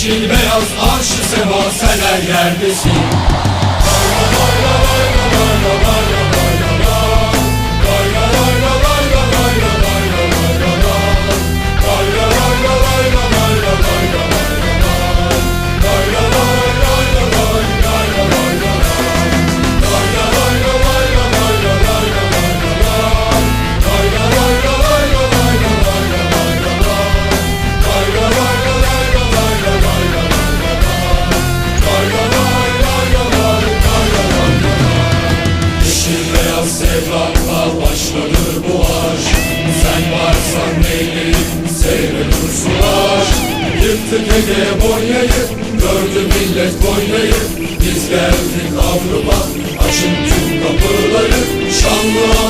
Yeşil beyaz arşı sema seler yerdesin beyaz sevdanla başladı bu aşk. Sen varsan neyleyip seyre dursunlar Yıktık Ege Gördü millet Konya'yı Biz geldik Avrupa Açın tüm kapıları. Şanlı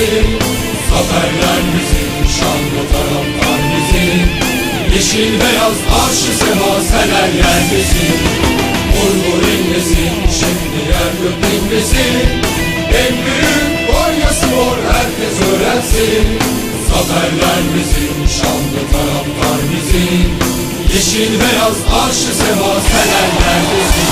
öğrensin Zaferler bizim, şanlı taraftar bizim Yeşil beyaz arşı sema seler yerdesin Vur vur inlesin, şimdi yer gök dinlesin En büyük Konya Spor herkes öğrensin. Zaferler bizim, şanlı taraftar bizim Yeşil beyaz arşı sema seler yerdesin Yeşil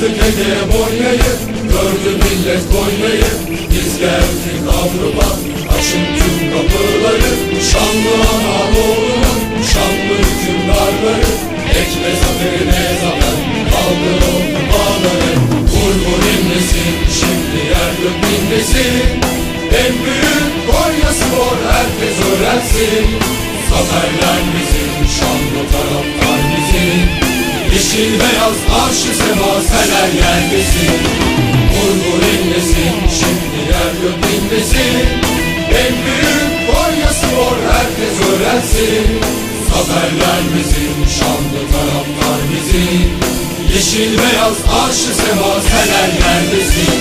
Yıktık Ege Bonya'yı Gördü millet Konya'yı Biz geldik Avrupa Açın tüm kapıları. Şanlı Anadolu'nun Şanlı hükümdarları. Ekle zaferine zafer Kaldı o kubaları Vur vur inlesin Şimdi yer gök En büyük Konya Spor herkes öğrensin. Zaferler bizim, şanlı taraftar Yeşil beyaz arşı sema seler yerdesin. Vur vur inlesin, şimdi yer gök dinlesin En büyük Konya Spor herkes öğrensin. Zaferler bizim, şanlı taraftar bizim. Yeşil beyaz arşı sema seler yerdesin.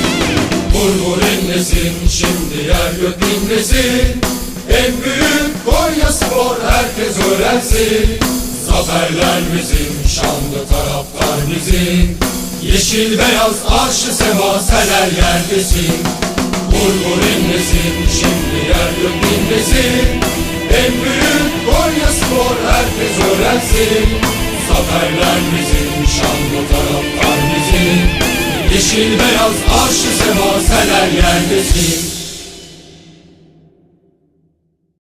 Vur vur inlesin şimdi yer gök dinlesin En büyük Konya Spor herkes öğrensin Zaferler bizim şanlı taraftar bizim. Yeşil beyaz arşı sema seler yerdesin vur inlesin şimdi yer gök En büyük Konya Spor herkes öğrensin. Zaferler bizim şanlı taraftar bizim. Yeşil beyaz arşı sema seler yerdesin